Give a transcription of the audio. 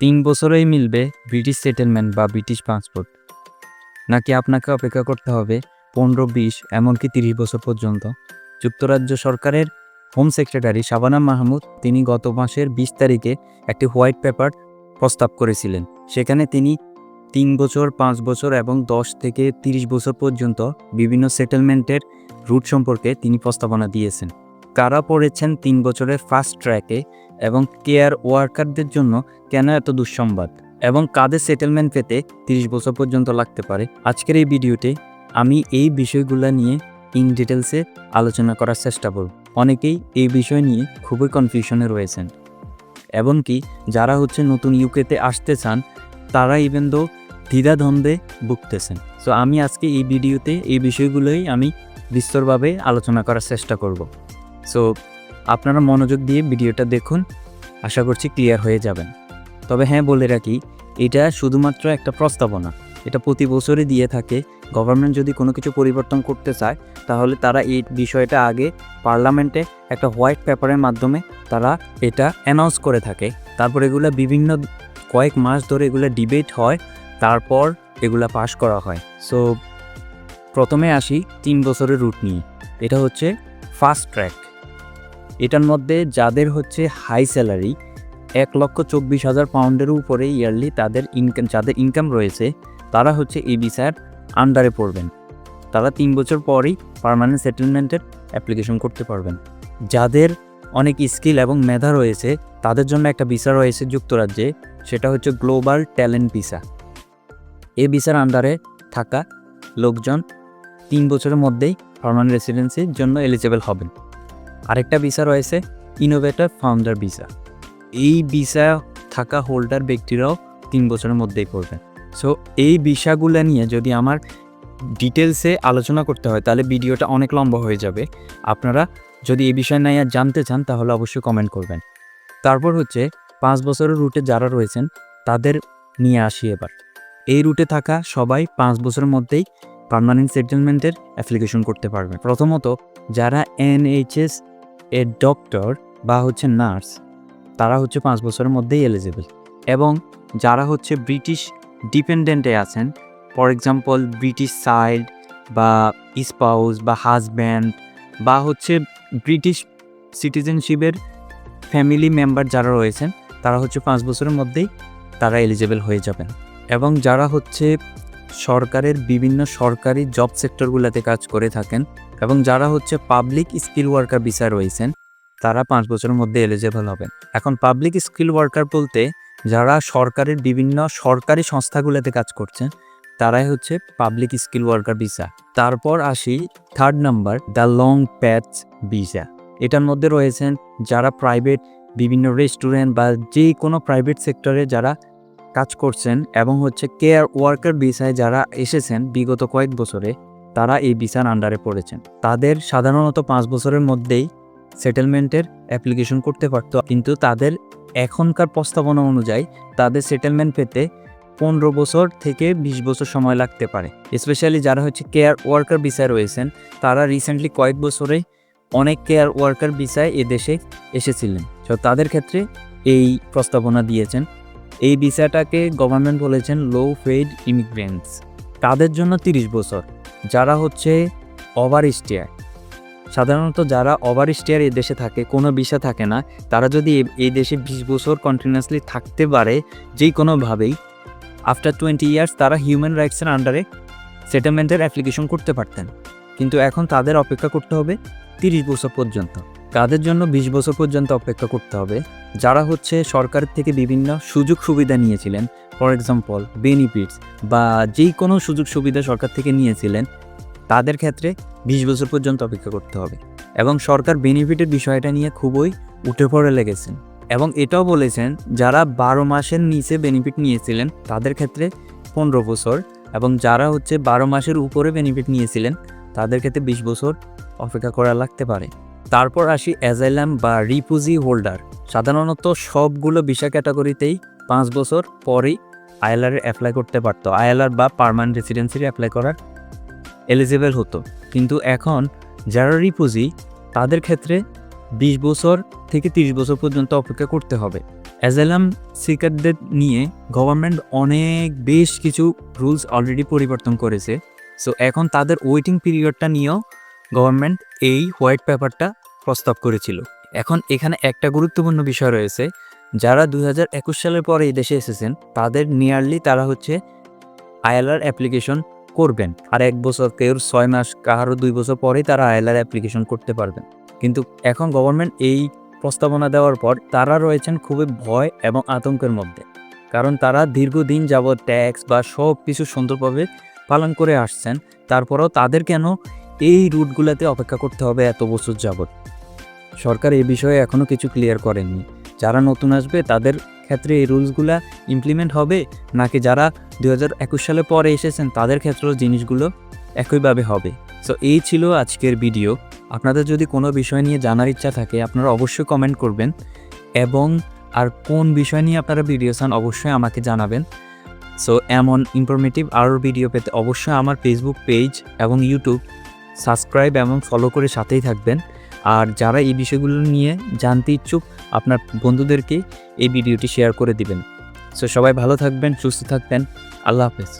তিন বছরেই মিলবে ব্রিটিশ সেটেলমেন্ট বা ব্রিটিশ পাসপোর্ট নাকি আপনাকে অপেক্ষা করতে হবে পনেরো, বিশ, এমনকি তিরিশ বছর পর্যন্ত? যুক্তরাজ্য সরকারের হোম সেক্রেটারি শাবানা মাহমুদ তিনি গত মাসের বিশ তারিখে একটি হোয়াইট পেপার প্রস্তাব করেছিলেন। সেখানে তিনি তিন বছর, পাঁচ বছর এবং দশ থেকে তিরিশ বছর পর্যন্ত বিভিন্ন সেটেলমেন্টের রুট সম্পর্কে তিনি প্রস্তাবনা দিয়েছেন। কারা পড়েছেন তিন বছরের ফার্স্ট ট্র্যাকে এবং কেয়ার ওয়ার্কারদের জন্য কেন এত দুঃসংবাদ? এবং কাদের সেটেলমেন্ট পেতে তিরিশ বছর পর্যন্ত লাগতে পারে? আজকের এই ভিডিওতে আমি এই বিষয়গুলো নিয়ে ইন ডিটেলসে আলোচনা করার চেষ্টা করব। অনেকেই এই বিষয় নিয়ে খুবই কনফিউশনে রয়েছেন। এমনকি যারা হচ্ছে নতুন ইউকেতে আসতে চান, তারা ইভেন দো দ্বিধাদ্বন্দ্বে ভুগতেছেন। সো আমি আজকে এই ভিডিওতে এই বিষয়গুলোই আমি বিস্তরভাবে আলোচনা করার চেষ্টা করব। সো আপনারা মনোযোগ দিয়ে ভিডিওটা দেখুন। আশা করছি ক্লিয়ার হয়ে যাবেন। তবে হ্যাঁ বলে রাখি, এটা শুধুমাত্র একটা প্রস্তাবনা। এটা প্রতি বছরই দিয়ে থাকে। গভর্নমেন্ট যদি কোনো কিছু পরিবর্তন করতে চায়, তাহলে তারা এই বিষয়টা আগে পার্লামেন্টে একটা হোয়াইট পেপারের মাধ্যমে তারা এটা অ্যানাউন্স করে থাকে। তারপর এগুলো বিভিন্ন কয়েক মাস ধরে এগুলো ডিবেট হয়, তারপর এগুলা পাশ করা হয়। সো প্রথমে আসি তিন বছরের রুট নিয়ে। এটা হচ্ছে ফাস্ট ট্র্যাক এটার মধ্যে যাদের হচ্ছে হাই স্যালারি এক লক্ষ চব্বিশ হাজার পাউন্ডের উপরে ইয়ারলি তাদের ইনকাম যাদের ইনকাম রয়েছে, তারা হচ্ছে এই ভিসার আন্ডারে পড়বেন। তারা তিন বছর পরই পার্মানেন্ট সেটেলমেন্টের অ্যাপ্লিকেশন করতে পারবেন। যাদের অনেক স্কিল এবং মেধা রয়েছে, তাদের জন্য একটা ভিসা রয়েছে যুক্তরাজ্যে, সেটা হচ্ছে গ্লোবাল ট্যালেন্ট ভিসা এ ভিসার আন্ডারে থাকা লোকজন তিন বছরের মধ্যেই পার্মানেন্ট রেসিডেন্সির জন্য এলিজেবল হবেন। আরেকটা ভিসা রয়েছে ইনোভেটর ফাউন্ডার ভিসা এই ভিসা থাকা হোল্ডার ব্যক্তিরাও তিন বছরের মধ্যেই পড়বেন সো এই ভিসাগুলো নিয়ে যদি আমার ডিটেলসে আলোচনা করতে হয়, তাহলে ভিডিওটা অনেক লম্বা হয়ে যাবে। আপনারা যদি এই বিষয় নিয়ে জানতে চান, তাহলে অবশ্যই কমেন্ট করবেন। তারপর হচ্ছে, পাঁচ বছরের রুটে যারা রয়েছেন, তাদের নিয়ে আসি এবার। এই রুটে থাকা সবাই পাঁচ বছরের মধ্যেই পারমানেন্ট সেটেলমেন্টের অ্যাপ্লিকেশন করতে পারবেন প্রথমত, যারা এনএইচএস এর ডক্টর বা হচ্ছে নার্স তারা হচ্ছে পাঁচ বছরের মধ্যেই এলিজিবল এবং যারা হচ্ছে ব্রিটিশ ডিপেন্ডেন্টে আছেন ফর এক্সাম্পল ব্রিটিশ সাইল্ড বা স্পাউস বা হাজব্যান্ড বা হচ্ছে ব্রিটিশ সিটিজেনশিপের ফ্যামিলি মেম্বার যারা রয়েছেন, তারা হচ্ছে পাঁচ বছরের মধ্যেই তারা এলিজেবল হয়ে যাবেন এবং যারা হচ্ছে সরকারের বিভিন্ন সরকারি জব সেক্টরগুলোতে কাজ করে থাকেন এবং যারা হচ্ছে পাবলিক স্কিল ওয়ার্কার ভিসা রয়েছেন, তারা পাঁচ বছরের মধ্যে এলিজেবল হবেন। এখন পাবলিক স্কিল ওয়ার্কার বলতে যারা সরকারের বিভিন্ন সরকারি সংস্থাগুলোতে কাজ করছেন, তারাই হচ্ছে পাবলিক স্কিল ওয়ার্কার ভিসা তারপর আসি third number the long patch visa এটার মধ্যে রয়েছেন যারা প্রাইভেট বিভিন্ন রেস্টুরেন্ট বা যে কোনো প্রাইভেট সেক্টরে যারা কাজ করছেন এবং হচ্ছে কেয়ার ওয়ার্কার ভিসায় যারা এসেছেন বিগত কয়েক বছরে তারা এই ভিসার আন্ডারে পড়েছেন। তাদের সাধারণত পাঁচ বছরের মধ্যেই সেটেলমেন্টের অ্যাপ্লিকেশন করতে পারত, কিন্তু তাদের এখনকার প্রস্তাবনা অনুযায়ী তাদের সেটেলমেন্ট পেতে পনেরো বছর থেকে বিশ বছর সময় লাগতে পারে। স্পেশালি যারা হচ্ছে কেয়ার ওয়ার্কার ভিসায় রয়েছেন, তারা রিসেন্টলি কয়েক বছরে অনেক কেয়ার ওয়ার্কার ভিসায় এ দেশে এসেছিলেন। তো তাদের ক্ষেত্রে এই প্রস্তাবনা দিয়েছেন। এই ভিসাটাকে গভর্নমেন্ট বলেছেন লো পেইড ইমিগ্রেন্টস তাদের জন্য তিরিশ বছর। যারা হচ্ছে ওভার স্টেয়ার সাধারণত যারা ওভার স্টেয়ার এই দেশে থাকে, কোনো ভিসা থাকে না, তারা যদি এই দেশে বিশ বছর কন্টিনিউয়াসলি থাকতে পারে যেই কোনোভাবেই আফটার টোয়েন্টি ইয়ার্স তারা হিউম্যান রাইটসের আন্ডারে সেটেলমেন্টের অ্যাপ্লিকেশন করতে পারতেন। কিন্তু এখন তাদের অপেক্ষা করতে হবে তিরিশ বছর পর্যন্ত। কাদের জন্য বিশ বছর পর্যন্ত অপেক্ষা করতে হবে। যারা হচ্ছে সরকারের থেকে বিভিন্ন সুযোগ সুবিধা নিয়েছিলেন ফর এক্সাম্পল বেনিফিটস বা যেই কোনো সুযোগ সুবিধা সরকার থেকে নিয়েছিলেন তাদের ক্ষেত্রে বিশ বছর পর্যন্ত অপেক্ষা করতে হবে। এবং সরকার বেনিফিটের বিষয়টা নিয়ে খুবই উঠে পড়ে লেগেছেন। এবং এটাও বলেছেন, যারা বারো মাসের নিচে বেনিফিট নিয়েছিলেন, তাদের ক্ষেত্রে পনেরো বছর। এবং যারা হচ্ছে বারো মাসের উপরে বেনিফিট নিয়েছিলেন, তাদের ক্ষেত্রে বিশ বছর অপেক্ষা করা লাগতে পারে। তারপর আসি অ্যাজাইলাম বা রিপুজি হোল্ডার সাধারণত সবগুলো ভিসা ক্যাটাগরিতেই পাঁচ বছর পরেই আইএলআর অ্যাপ্লাই করতে পারতো। আইএলআর বা পার্মানেন্ট রেসিডেন্সির অ্যাপ্লাই করার এলিজিবল হতো। কিন্তু এখন যারা রিপুজি, তাদের ক্ষেত্রে বিশ বছর থেকে তিরিশ বছর পর্যন্ত অপেক্ষা করতে হবে। অ্যাজেলাম সিকারদের নিয়ে গভর্নমেন্ট অনেক বেশ কিছু রুলস অলরেডি পরিবর্তন করেছে। সো এখন তাদের ওয়েটিং পিরিয়ডটা নিয়েও গভর্নমেন্ট এই হোয়াইট পেপারটা প্রস্তাব করেছিল। এখন এখানে একটা গুরুত্বপূর্ণ বিষয় রয়েছে, যারা দু হাজার একুশ সালের পরে এই দেশে এসেছেন, তাদের নিয়ারলি তারা হচ্ছে আইএলআর অ্যাপ্লিকেশন করবেন। আর এক বছর কেউ ছয় মাস, কাহারও দুই বছর পরেই তারা আইএলআর অ্যাপ্লিকেশন করতে পারবেন। কিন্তু এখন গভর্নমেন্ট এই প্রস্তাবনা দেওয়ার পর তারা রয়েছেন খুবই ভয় এবং আতঙ্কের মধ্যে। কারণ তারা দীর্ঘদিন যাবৎ ট্যাক্স বা সব কিছু সুন্দরভাবে পালন করে আসছেন। তারপরেও তাদের কেন এই রুটগুলোতে অপেক্ষা করতে হবে এত বছর যাবৎ? সরকার এই বিষয়ে এখনও কিছু ক্লিয়ার করেননি। যারা নতুন আসবে তাদের ক্ষেত্রে এই রুলসগুলা ইমপ্লিমেন্ট হবে? নাকি যারা দু হাজার একুশ সালে পরে এসেছেন, তাদের ক্ষেত্রেও জিনিসগুলো একইভাবে হবে? সো এই ছিল আজকের ভিডিও আপনাদের যদি কোনো বিষয় নিয়ে জানার ইচ্ছা থাকে, আপনারা অবশ্যই কমেন্ট করবেন। এবং আর কোন বিষয় নিয়ে আপনারা ভিডিও চান অবশ্যই আমাকে জানাবেন। সো এমন ইনফরমেটিভ আরও ভিডিও পেতে অবশ্যই আমার ফেসবুক পেজ এবং ইউটিউব সাবস্ক্রাইব এবং ফলো করে সাথেই থাকবেন। আর যারা এই বিষয়গুলো নিয়ে জানতে ইচ্ছুক, আপনার বন্ধুদেরকে এই ভিডিওটি শেয়ার করে দিবেন। সো সবাই ভালো থাকবেন, সুস্থ থাকবেন। আল্লাহ হাফেজ।